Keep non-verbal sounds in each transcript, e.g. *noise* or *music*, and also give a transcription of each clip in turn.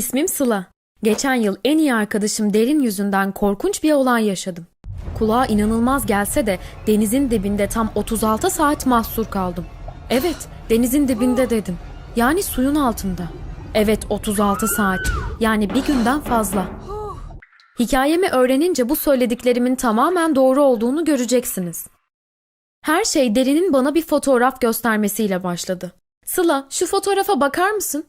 İsmim Sıla. Geçen yıl en iyi arkadaşım Derin yüzünden korkunç bir olay yaşadım. Kulağa inanılmaz gelse de denizin dibinde tam 36 saat mahsur kaldım. Evet, denizin dibinde dedim. Yani suyun altında. Evet, 36 saat. Yani bir günden fazla. Hikayemi öğrenince bu söylediklerimin tamamen doğru olduğunu göreceksiniz. Her şey Derin'in bana bir fotoğraf göstermesiyle başladı. Sıla, şu fotoğrafa bakar mısın?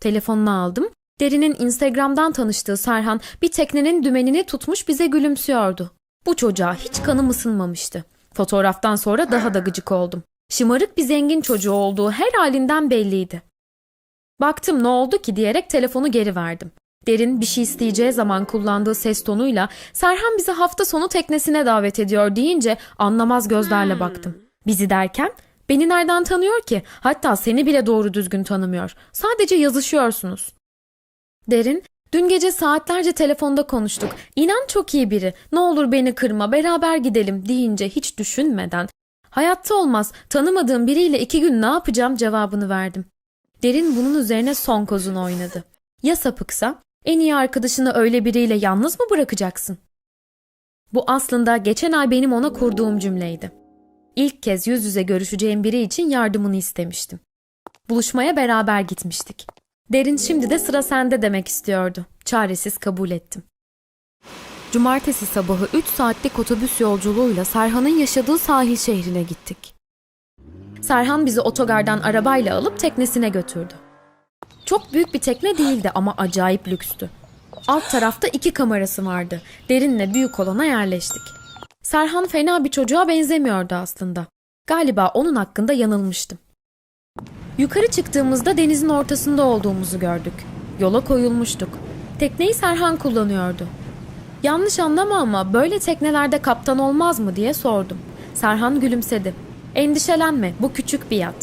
Telefonunu aldım. Derin'in Instagram'dan tanıştığı Serhan bir teknenin dümenini tutmuş bize gülümsüyordu. Bu çocuğa hiç kanım ısınmamıştı. Fotoğraftan sonra daha da gıcık oldum. Şımarık bir zengin çocuğu olduğu her halinden belliydi. Baktım ne oldu ki diyerek telefonu geri verdim. Derin bir şey isteyeceği zaman kullandığı ses tonuyla Serhan bizi hafta sonu teknesine davet ediyor deyince anlamaz gözlerle baktım. Bizi derken beni nereden tanıyor ki? Hatta seni bile doğru düzgün tanımıyor. Sadece yazışıyorsunuz. Derin, dün gece saatlerce telefonda konuştuk. İnan çok iyi biri. Ne olur beni kırma, beraber gidelim deyince hiç düşünmeden hayatta olmaz, tanımadığım biriyle iki gün ne yapacağım cevabını verdim. Derin bunun üzerine son kozunu oynadı. Ya sapıksa? En iyi arkadaşını öyle biriyle yalnız mı bırakacaksın? Bu aslında geçen ay benim ona kurduğum cümleydi. İlk kez yüz yüze görüşeceğim biri için yardımını istemiştim. Buluşmaya beraber gitmiştik. Derin şimdi de sıra sende demek istiyordu. Çaresiz kabul ettim. Cumartesi sabahı 3 saatlik otobüs yolculuğuyla Serhan'ın yaşadığı sahil şehrine gittik. Serhan bizi otogardan arabayla alıp teknesine götürdü. Çok büyük bir tekne değildi ama acayip lükstü. Alt tarafta iki kamerası vardı. Derinle büyük olana yerleştik. Serhan fena bir çocuğa benzemiyordu aslında. Galiba onun hakkında yanılmıştım. Yukarı çıktığımızda denizin ortasında olduğumuzu gördük. Yola koyulmuştuk. Tekneyi Serhan kullanıyordu. Yanlış anlama ama böyle teknelerde kaptan olmaz mı diye sordum. Serhan gülümsedi. Endişelenme, bu küçük bir yat.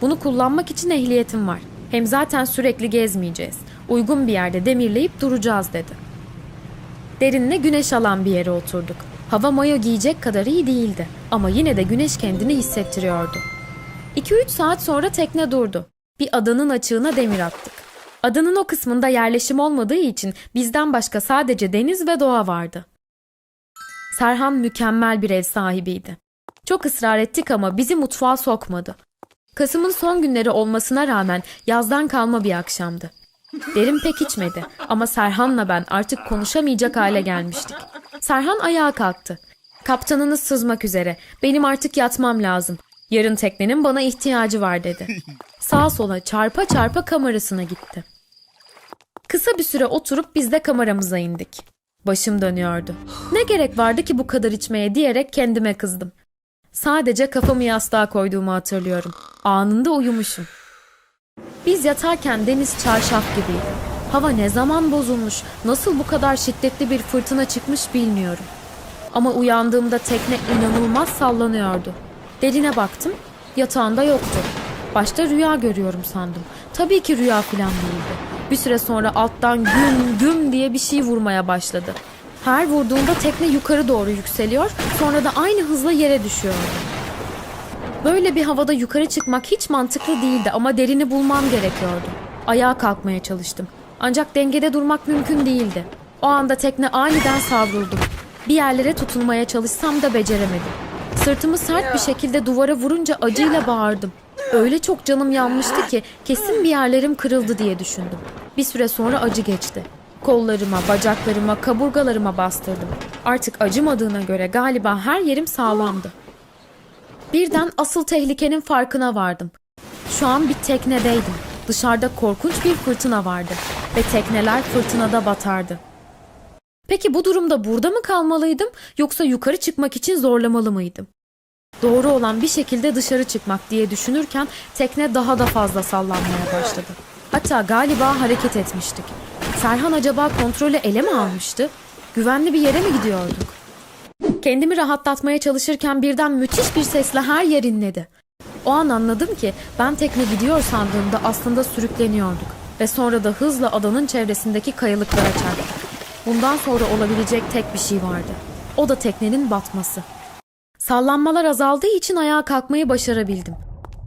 Bunu kullanmak için ehliyetim var. Hem zaten sürekli gezmeyeceğiz. Uygun bir yerde demirleyip duracağız dedi. Derinle güneş alan bir yere oturduk. Hava mayo giyecek kadar iyi değildi ama yine de güneş kendini hissettiriyordu. 2-3 saat sonra tekne durdu. Bir adanın açığına demir attık. Adanın o kısmında yerleşim olmadığı için bizden başka sadece deniz ve doğa vardı. Serhan mükemmel bir ev sahibiydi. Çok ısrar ettik ama bizi mutfağa sokmadı. Kasım'ın son günleri olmasına rağmen yazdan kalma bir akşamdı. Derin pek içmedi ama Serhan'la ben artık konuşamayacak hale gelmiştik. Serhan ayağa kalktı. Kaptanınız sızmak üzere. Benim artık yatmam lazım. Yarın teknenin bana ihtiyacı var dedi. *laughs* Sağa sola çarpa çarpa kamerasına gitti. Kısa bir süre oturup biz de kameramıza indik. Başım dönüyordu. Ne gerek vardı ki bu kadar içmeye diyerek kendime kızdım. Sadece kafamı yastığa koyduğumu hatırlıyorum. Anında uyumuşum. Biz yatarken deniz çarşaf gibiydi. Hava ne zaman bozulmuş, nasıl bu kadar şiddetli bir fırtına çıkmış bilmiyorum. Ama uyandığımda tekne inanılmaz sallanıyordu. Derine baktım, yatağında yoktu. Başta rüya görüyorum sandım. Tabii ki rüya falan değildi. Bir süre sonra alttan güm güm diye bir şey vurmaya başladı. Her vurduğunda tekne yukarı doğru yükseliyor, sonra da aynı hızla yere düşüyordu. Böyle bir havada yukarı çıkmak hiç mantıklı değildi ama derini bulmam gerekiyordu. Ayağa kalkmaya çalıştım. Ancak dengede durmak mümkün değildi. O anda tekne aniden savruldu. Bir yerlere tutunmaya çalışsam da beceremedim. Sırtımı sert bir şekilde duvara vurunca acıyla bağırdım. Öyle çok canım yanmıştı ki kesin bir yerlerim kırıldı diye düşündüm. Bir süre sonra acı geçti. Kollarıma, bacaklarıma, kaburgalarıma bastırdım. Artık acımadığına göre galiba her yerim sağlamdı. Birden asıl tehlikenin farkına vardım. Şu an bir teknedeydim. Dışarıda korkunç bir fırtına vardı ve tekneler fırtınada batardı. Peki bu durumda burada mı kalmalıydım yoksa yukarı çıkmak için zorlamalı mıydım? Doğru olan bir şekilde dışarı çıkmak diye düşünürken tekne daha da fazla sallanmaya başladı. Hatta galiba hareket etmiştik. Serhan acaba kontrolü ele mi almıştı? Güvenli bir yere mi gidiyorduk? Kendimi rahatlatmaya çalışırken birden müthiş bir sesle her yer inledi. O an anladım ki ben tekne gidiyor sandığımda aslında sürükleniyorduk ve sonra da hızla adanın çevresindeki kayalıklara çarptık. Bundan sonra olabilecek tek bir şey vardı. O da teknenin batması. Sallanmalar azaldığı için ayağa kalkmayı başarabildim.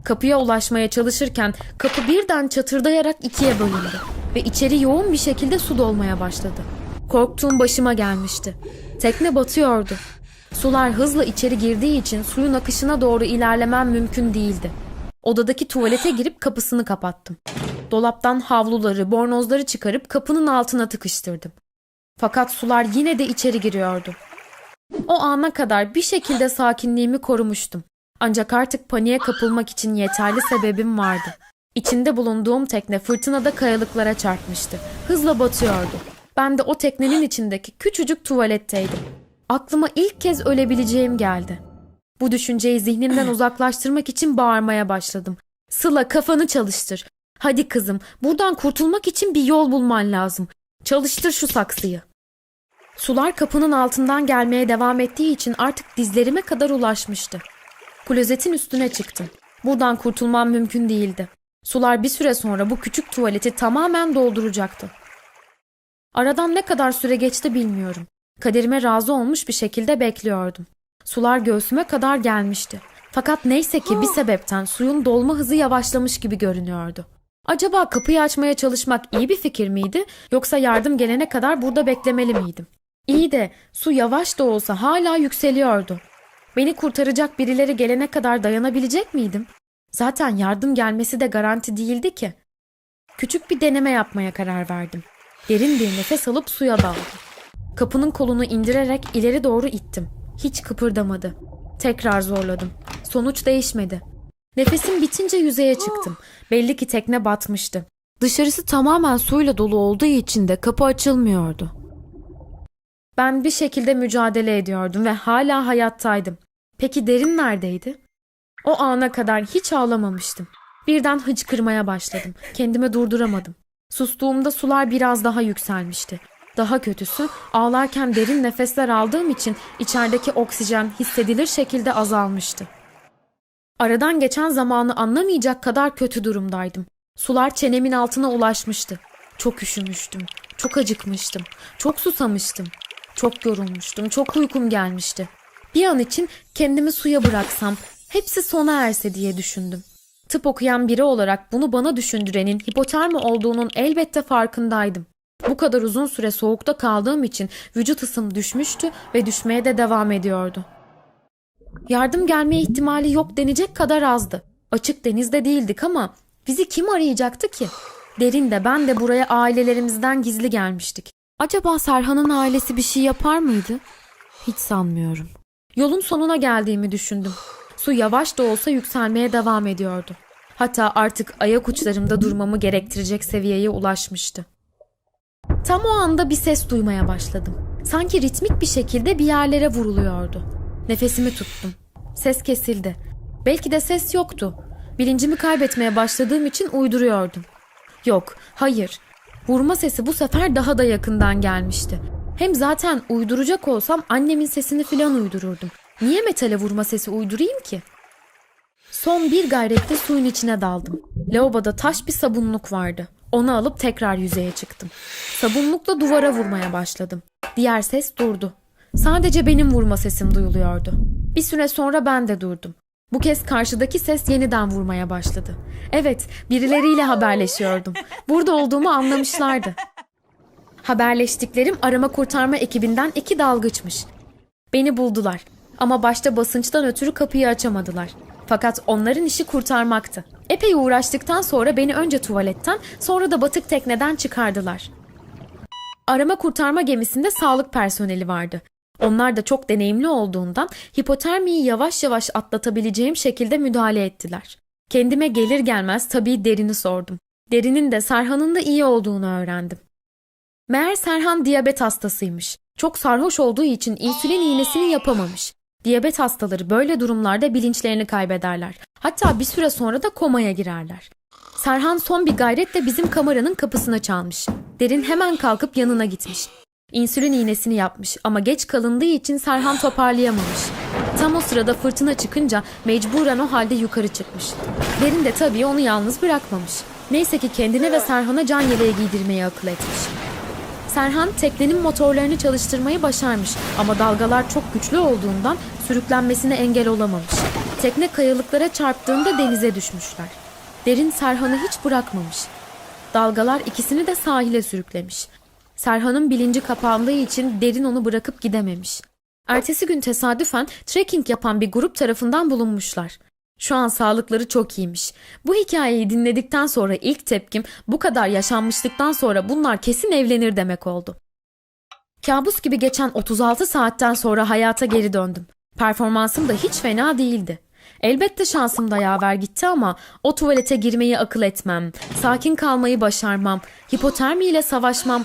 Kapıya ulaşmaya çalışırken kapı birden çatırdayarak ikiye bölündü. ve içeri yoğun bir şekilde su dolmaya başladı. Korktuğum başıma gelmişti. Tekne batıyordu. Sular hızla içeri girdiği için suyun akışına doğru ilerlemem mümkün değildi. Odadaki tuvalete girip kapısını kapattım. Dolaptan havluları, bornozları çıkarıp kapının altına tıkıştırdım. Fakat sular yine de içeri giriyordu. O ana kadar bir şekilde sakinliğimi korumuştum. Ancak artık paniğe kapılmak için yeterli sebebim vardı. İçinde bulunduğum tekne fırtınada kayalıklara çarpmıştı. Hızla batıyordu. Ben de o teknenin içindeki küçücük tuvaletteydim. Aklıma ilk kez ölebileceğim geldi. Bu düşünceyi zihnimden uzaklaştırmak için bağırmaya başladım. Sıla kafanı çalıştır. Hadi kızım, buradan kurtulmak için bir yol bulman lazım. Çalıştır şu saksıyı. Sular kapının altından gelmeye devam ettiği için artık dizlerime kadar ulaşmıştı. Klozetin üstüne çıktım. Buradan kurtulmam mümkün değildi. Sular bir süre sonra bu küçük tuvaleti tamamen dolduracaktı. Aradan ne kadar süre geçti bilmiyorum. Kaderime razı olmuş bir şekilde bekliyordum. Sular göğsüme kadar gelmişti. Fakat neyse ki bir sebepten suyun dolma hızı yavaşlamış gibi görünüyordu. Acaba kapıyı açmaya çalışmak iyi bir fikir miydi yoksa yardım gelene kadar burada beklemeli miydim? İyi de su yavaş da olsa hala yükseliyordu. Beni kurtaracak birileri gelene kadar dayanabilecek miydim? Zaten yardım gelmesi de garanti değildi ki. Küçük bir deneme yapmaya karar verdim. Derin bir nefes alıp suya daldım. Kapının kolunu indirerek ileri doğru ittim. Hiç kıpırdamadı. Tekrar zorladım. Sonuç değişmedi. Nefesim bitince yüzeye çıktım. *gasps* Belli ki tekne batmıştı. Dışarısı tamamen suyla dolu olduğu için de kapı açılmıyordu. Ben bir şekilde mücadele ediyordum ve hala hayattaydım. Peki derin neredeydi? O ana kadar hiç ağlamamıştım. Birden hıçkırmaya başladım. Kendimi durduramadım. Sustuğumda sular biraz daha yükselmişti. Daha kötüsü ağlarken derin nefesler aldığım için içerideki oksijen hissedilir şekilde azalmıştı. Aradan geçen zamanı anlamayacak kadar kötü durumdaydım. Sular çenemin altına ulaşmıştı. Çok üşümüştüm, çok acıkmıştım, çok susamıştım. Çok yorulmuştum, çok uykum gelmişti. Bir an için kendimi suya bıraksam, hepsi sona erse diye düşündüm. Tıp okuyan biri olarak bunu bana düşündürenin hipotermi olduğunun elbette farkındaydım. Bu kadar uzun süre soğukta kaldığım için vücut ısım düşmüştü ve düşmeye de devam ediyordu. Yardım gelme ihtimali yok denecek kadar azdı. Açık denizde değildik ama bizi kim arayacaktı ki? Derin de ben de buraya ailelerimizden gizli gelmiştik. Acaba Serhan'ın ailesi bir şey yapar mıydı? Hiç sanmıyorum. Yolun sonuna geldiğimi düşündüm. Su yavaş da olsa yükselmeye devam ediyordu. Hatta artık ayak uçlarımda durmamı gerektirecek seviyeye ulaşmıştı. Tam o anda bir ses duymaya başladım. Sanki ritmik bir şekilde bir yerlere vuruluyordu. Nefesimi tuttum. Ses kesildi. Belki de ses yoktu. Bilincimi kaybetmeye başladığım için uyduruyordum. Yok, hayır. Vurma sesi bu sefer daha da yakından gelmişti. Hem zaten uyduracak olsam annemin sesini filan uydururdum. Niye metale vurma sesi uydurayım ki? Son bir gayrette suyun içine daldım. Lavaboda taş bir sabunluk vardı. Onu alıp tekrar yüzeye çıktım. Sabunlukla duvara vurmaya başladım. Diğer ses durdu. Sadece benim vurma sesim duyuluyordu. Bir süre sonra ben de durdum. Bu kez karşıdaki ses yeniden vurmaya başladı. Evet, birileriyle haberleşiyordum. Burada olduğumu anlamışlardı. Haberleştiklerim arama kurtarma ekibinden iki dalgıçmış. Beni buldular ama başta basınçtan ötürü kapıyı açamadılar. Fakat onların işi kurtarmaktı. Epey uğraştıktan sonra beni önce tuvaletten sonra da batık tekneden çıkardılar. Arama kurtarma gemisinde sağlık personeli vardı. Onlar da çok deneyimli olduğundan hipotermiyi yavaş yavaş atlatabileceğim şekilde müdahale ettiler. Kendime gelir gelmez tabii derini sordum. Derinin de Serhan'ın da iyi olduğunu öğrendim. Meğer Serhan diyabet hastasıymış. Çok sarhoş olduğu için insülin iğnesini yapamamış. Diyabet hastaları böyle durumlarda bilinçlerini kaybederler. Hatta bir süre sonra da komaya girerler. Serhan son bir gayretle bizim kameranın kapısına çalmış. Derin hemen kalkıp yanına gitmiş. İnsülin iğnesini yapmış ama geç kalındığı için Serhan toparlayamamış. Tam o sırada fırtına çıkınca mecburen o halde yukarı çıkmış. Derin de tabii onu yalnız bırakmamış. Neyse ki kendine ve Serhan'a can yeleği giydirmeyi akıl etmiş. Serhan teknenin motorlarını çalıştırmayı başarmış ama dalgalar çok güçlü olduğundan sürüklenmesine engel olamamış. Tekne kayalıklara çarptığında denize düşmüşler. Derin Serhan'ı hiç bırakmamış. Dalgalar ikisini de sahile sürüklemiş. Serhan'ın bilinci kapandığı için derin onu bırakıp gidememiş. Ertesi gün tesadüfen trekking yapan bir grup tarafından bulunmuşlar. Şu an sağlıkları çok iyiymiş. Bu hikayeyi dinledikten sonra ilk tepkim bu kadar yaşanmışlıktan sonra bunlar kesin evlenir demek oldu. Kabus gibi geçen 36 saatten sonra hayata geri döndüm. Performansım da hiç fena değildi. Elbette şansım da yaver gitti ama o tuvalete girmeyi akıl etmem, sakin kalmayı başarmam, hipotermiyle savaşmam,